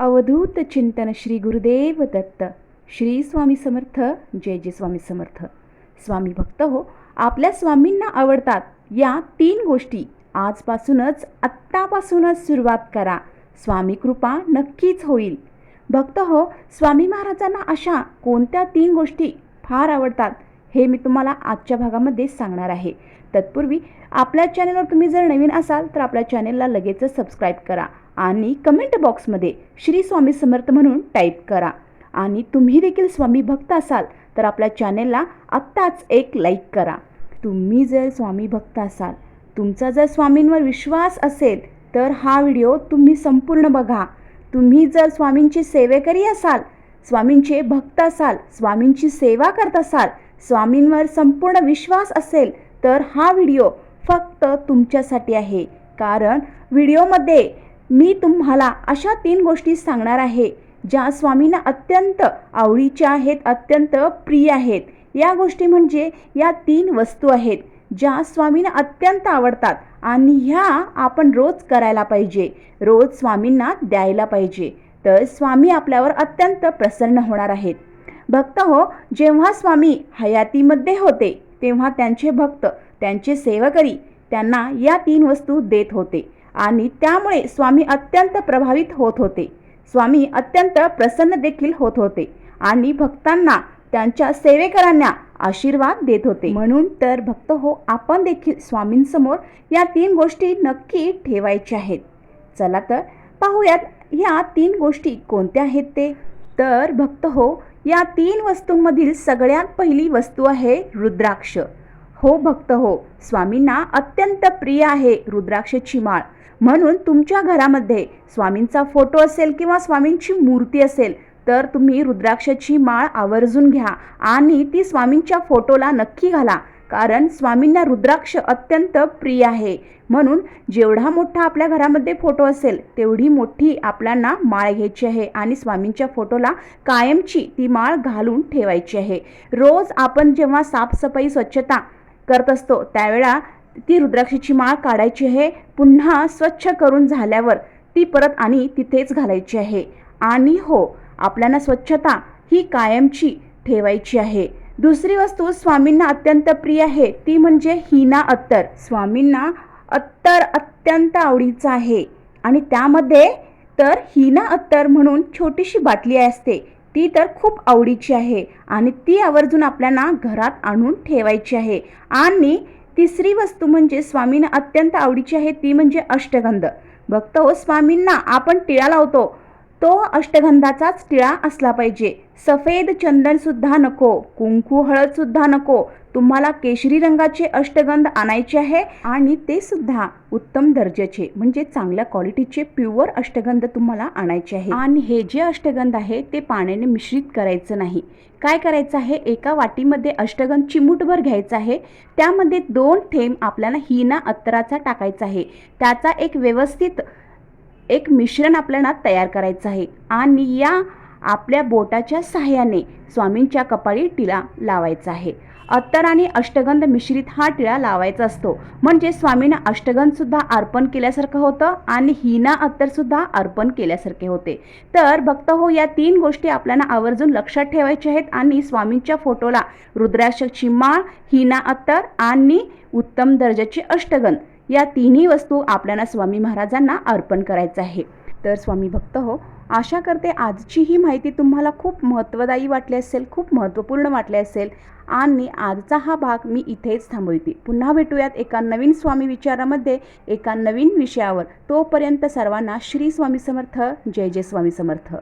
अवधूत चिंतन श्री गुरुदेव दत्त श्री स्वामी समर्थ जय जय स्वामी समर्थ स्वामी भक्त हो आपल्या स्वामींना आवडतात या तीन गोष्टी. आजपासूनच आत्तापासूनच सुरुवात करा. स्वामी कृपा नक्कीच होईल. भक्त हो स्वामी महाराजांना अशा कोणत्या तीन गोष्टी फार आवडतात हे मी तुम्हाला आजच्या भागामध्ये सांगणार आहे. तत्पूर्वी आपल्या चॅनलवर तुम्ही जर नवीन असाल तर आपल्या चॅनलला लगेचच सबस्क्राईब करा. आणि कमेंट बॉक्समध्ये श्री स्वामी समर्थ म्हणून टाईप करा. आणि तुम्ही देखील स्वामी भक्त असाल तर आपल्या चॅनेलला आत्ताच एक लाईक करा. तुम्ही जर स्वामी भक्त असाल तुमचा जर स्वामींवर विश्वास असेल तर हा व्हिडिओ तुम्ही संपूर्ण बघा. तुम्ही जर स्वामींची सेवेकरी असाल स्वामींचे भक्त असाल स्वामींची सेवा करत असाल स्वामींवर संपूर्ण विश्वास असेल तर हा व्हिडिओ फक्त तुमच्यासाठी आहे. कारण व्हिडिओमध्ये मी तुम्हाला अशा तीन गोष्टी सांगणार आहे ज्या स्वामींना अत्यंत आवडीच्या आहेत अत्यंत प्रिय आहेत. या गोष्टी म्हणजे या तीन वस्तू आहेत ज्या स्वामींना अत्यंत आवडतात आणि ह्या आपण रोज करायला पाहिजे रोज स्वामींना द्यायला पाहिजे. तर स्वामी आपल्यावर अत्यंत प्रसन्न होणार आहेत. भक्त हो जेव्हा स्वामी हयातीमध्ये होते तेव्हा त्यांचे भक्त त्यांचे सेवकरी त्यांना या तीन वस्तू देत होते. आणि त्यामुळे स्वामी अत्यंत प्रभावित होत होते. स्वामी अत्यंत प्रसन्न देखील होत होते आणि भक्तांना त्यांच्या सेवेकरांना आशीर्वाद देत होते. म्हणून तर भक्त हो आपण देखील स्वामींसमोर या तीन गोष्टी नक्की ठेवायच्या आहेत. चला तर पाहूयात ह्या तीन गोष्टी कोणत्या आहेत ते. तर भक्त हो या तीन वस्तूंमधील सगळ्यात पहिली वस्तू आहे रुद्राक्ष. हो भक्त हो स्वामींना अत्यंत प्रिय आहे रुद्राक्षची माळ. म्हणून तुमच्या घरामध्ये स्वामींचा फोटो असेल किंवा स्वामींची मूर्ती असेल तर तुम्ही रुद्राक्षाची माळ आवर्जून घ्या आणि ती स्वामींच्या फोटोला नक्की घाला कारण स्वामींना रुद्राक्ष अत्यंत प्रिय आहे. म्हणून जेवढा मोठा आपल्या घरामध्ये फोटो असेल तेवढी मोठी आपल्याला माळ घ्यायची आहे आणि स्वामींच्या फोटोला कायमची ती माळ घालून ठेवायची आहे. रोज आपण जेव्हा साफसफाई स्वच्छता करत असतो त्यावेळा ती रुद्राक्षीची माळ काढायची आहे पुन्हा स्वच्छ करून झाल्यावर ती परत आणि तिथेच घालायची आहे. आणि हो आपल्याला स्वच्छता ही कायमची ठेवायची आहे. दुसरी वस्तू स्वामींना अत्यंत प्रिय आहे ती म्हणजे हिना अत्तर. स्वामींना अत्तर अत्यंत आवडीचं आहे. आणि त्यामध्ये तर हिना अत्तर म्हणून छोटीशी बाटली असते ती तर खूप आवडीची आहे. आणि ती आवर्जून आपल्याला घरात आणून ठेवायची आहे. आणि तिसरी वस्तू म्हणजे स्वामींना अत्यंत आवडीची आहे ती म्हणजे अष्टगंध. भक्त हो स्वामींना आपण टिळा लावतो. तो अष्टगंधाचाच टिळा असला पाहिजे. सफेद चंदनसुद्धा नको कुंकू हळदसुद्धा नको. तुम्हाला केशरी रंगाचे अष्टगंध आणायचे आहे आणि ते सुद्धा उत्तम दर्जाचे म्हणजे चांगल्या क्वालिटीचे प्युअर अष्टगंध तुम्हाला आणायचे आहे. आणि हे जे अष्टगंध आहे ते पाण्याने मिश्रित करायचं नाही. काय करायचं आहे? एका वाटीमध्ये अष्टगंध चिमूटभर घ्यायचं आहे. त्यामध्ये दोन थेंब आपल्याला हिना अत्तराचा टाकायचा आहे. त्याचा एक व्यवस्थित एक मिश्रण आपल्याला तयार करायचं आहे. आणि या आपल्या बोटाच्या सहाय्याने स्वामींच्या कपाळी टिळा लावायचा आहे. अत्तर आणि अष्टगंध मिश्रित हा टिळा लावायचा असतो. म्हणजे स्वामींना अष्टगंधसुद्धा अर्पण केल्यासारखं होतं आणि हिना अत्तरसुद्धा अर्पण केल्यासारखे होते. तर भक्त हो या तीन गोष्टी आपल्याला आवर्जून लक्षात ठेवायच्या आहेत आणि स्वामींच्या फोटोला रुद्राक्षची माळ हिना अत्तर आणि उत्तम दर्जाची अष्टगंध या तिन्ही वस्तू आपल्याला स्वामी महाराजांना अर्पण करायचं आहे. तर स्वामी भक्त हो आशा करते आजची ही माहिती तुम्हाला खूप महत्त्वदायी वाटली असेल खूप महत्त्वपूर्ण वाटली असेल आणि आजचा हा भाग मी इथेच थांबवते. पुन्हा भेटूयात एका नवीन स्वामी विचारामध्ये एका नवीन विषयावर. तोपर्यंत सर्वांना श्री स्वामी समर्थ जय जय स्वामी समर्थ.